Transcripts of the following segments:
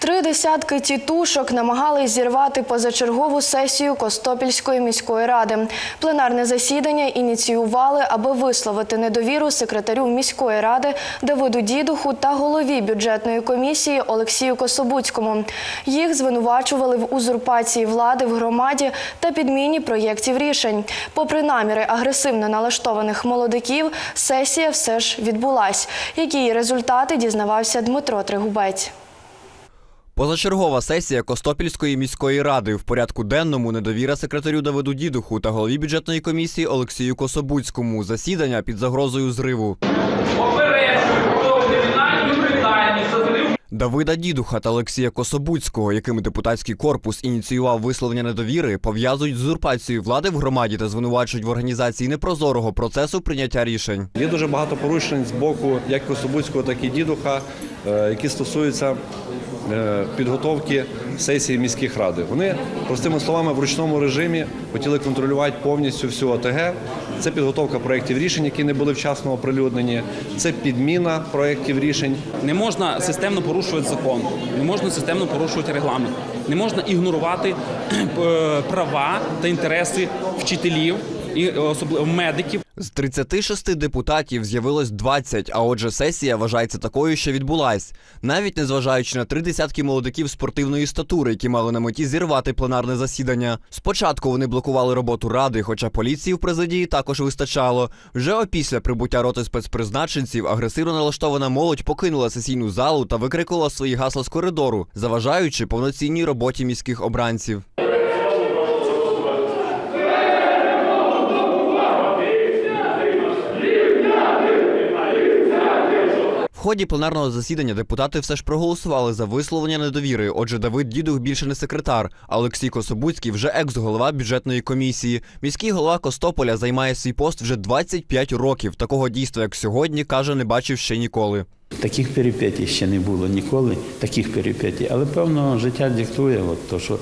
Три десятки тітушок намагались зірвати позачергову сесію Костопільської міської ради. Пленарне засідання ініціювали, аби висловити недовіру секретарю міської ради Давиду Дідуху та голові бюджетної комісії Олексію Кособуцькому. Їх звинувачували в узурпації влади в громаді та підміні проєктів рішень. Попри наміри агресивно налаштованих молодиків, сесія все ж відбулась. Які її результати дізнавався Дмитро Тригубець. Позачергова сесія Костопільської міської ради в порядку денному недовіра секретарю Давиду Дідуху та голові бюджетної комісії Олексію Кособуцькому. Засідання під загрозою зриву. Давида Дідуха та Олексія Кособуцького, якими депутатський корпус ініціював висловлення недовіри, пов'язують з узурпацією влади в громаді та звинувачують в організації непрозорого процесу прийняття рішень. Є дуже багато порушень з боку як Кособуцького, так і Дідуха, е, які стосуються підготовки сесії міських ради. Вони, простими словами, в ручному режимі хотіли контролювати повністю всю ОТГ. Це підготовка проєктів рішень, які не були вчасно оприлюднені. Це підміна проєктів рішень. Не можна системно порушувати закон, не можна системно порушувати регламент, не можна ігнорувати е, права та інтереси вчителів і особливо медиків. З 36 депутатів з'явилось 20, а отже, сесія вважається такою, що відбулась. Навіть незважаючи на три десятки молодиків спортивної статури, які мали на меті зірвати пленарне засідання. Спочатку вони блокували роботу ради, хоча поліції в президії також вистачало. Вже опісля прибуття роти спецпризначенців агресивно налаштована молодь покинула сесійну залу та викрикувала свої гасла з коридору, заважаючи повноцінній роботі міських обранців. В ході пленарного засідання депутати все ж проголосували за висловлення недовіри. Отже, Давид Дідух більше не секретар, а Олексій Кособуцький вже екс-голова бюджетної комісії. Міський голова Костополя займає свій пост вже 25 років. Такого дійства, як сьогодні, каже, не бачив ще ніколи. Таких перипетій ще не було ніколи, таких перипетій. Але певно життя диктує, от, то, що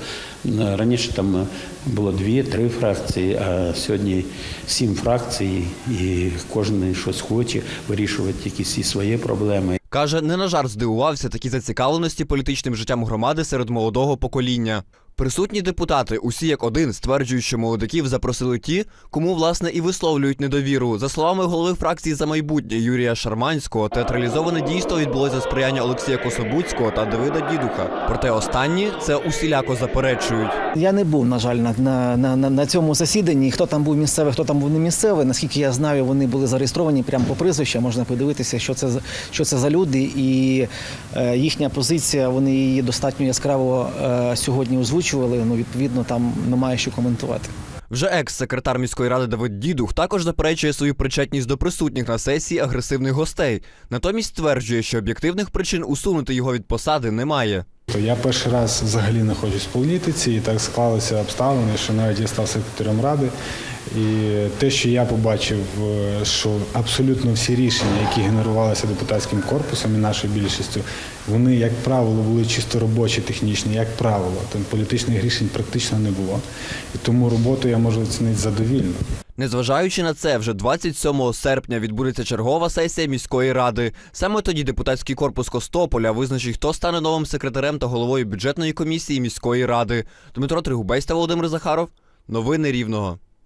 раніше там е, було дві-три фракції, а сьогодні сім фракцій, і кожен щось хоче вирішувати якісь і свої проблеми. Каже, не на жарт здивувався такі зацікавленості політичним життям громади серед молодого покоління. Присутні депутати, усі як один, стверджують, що молодиків запросили ті, кому власне і висловлюють недовіру. За словами голови фракції за майбутнє Юрія Шарманського, театралізоване дійство відбулося сприяння Олексія Кособуцького та Давида Дідуха. Проте останні це усіляко заперечують. Я не був, на жаль, на, на, на, на- цьому засіданні. Хто там був місцевий, хто там був не місцевий. Наскільки я знаю, вони були зареєстровані прямо по прізвищу. Можна подивитися, що це що це за люди, і е, їхня позиція. Вони її достатньо яскраво е, сьогодні озвучували. Ну, відповідно, там немає що коментувати. Вже екс-секретар міської ради Давид Дідух також заперечує свою причетність до присутніх на сесії агресивних гостей. Натомість стверджує, що об'єктивних причин усунути його від посади немає. Я перший раз взагалі знаходжусь в політиці, і так склалися обставини, що навіть я став секретарем ради. І те, що я побачив, е, що абсолютно всі рішення, які генерувалися депутатським корпусом і нашою більшістю, вони, як правило, були чисто робочі, технічні, як правило. Там політичних рішень практично не було. І тому роботу я можу оцінити задовільно. Незважаючи на це, вже 27 серпня відбудеться чергова сесія міської ради. Саме тоді депутатський корпус Костополя визначить, хто стане новим секретарем та головою бюджетної комісії міської ради. Дмитро Тригубець та Володимир Захаров. Новини Рівного.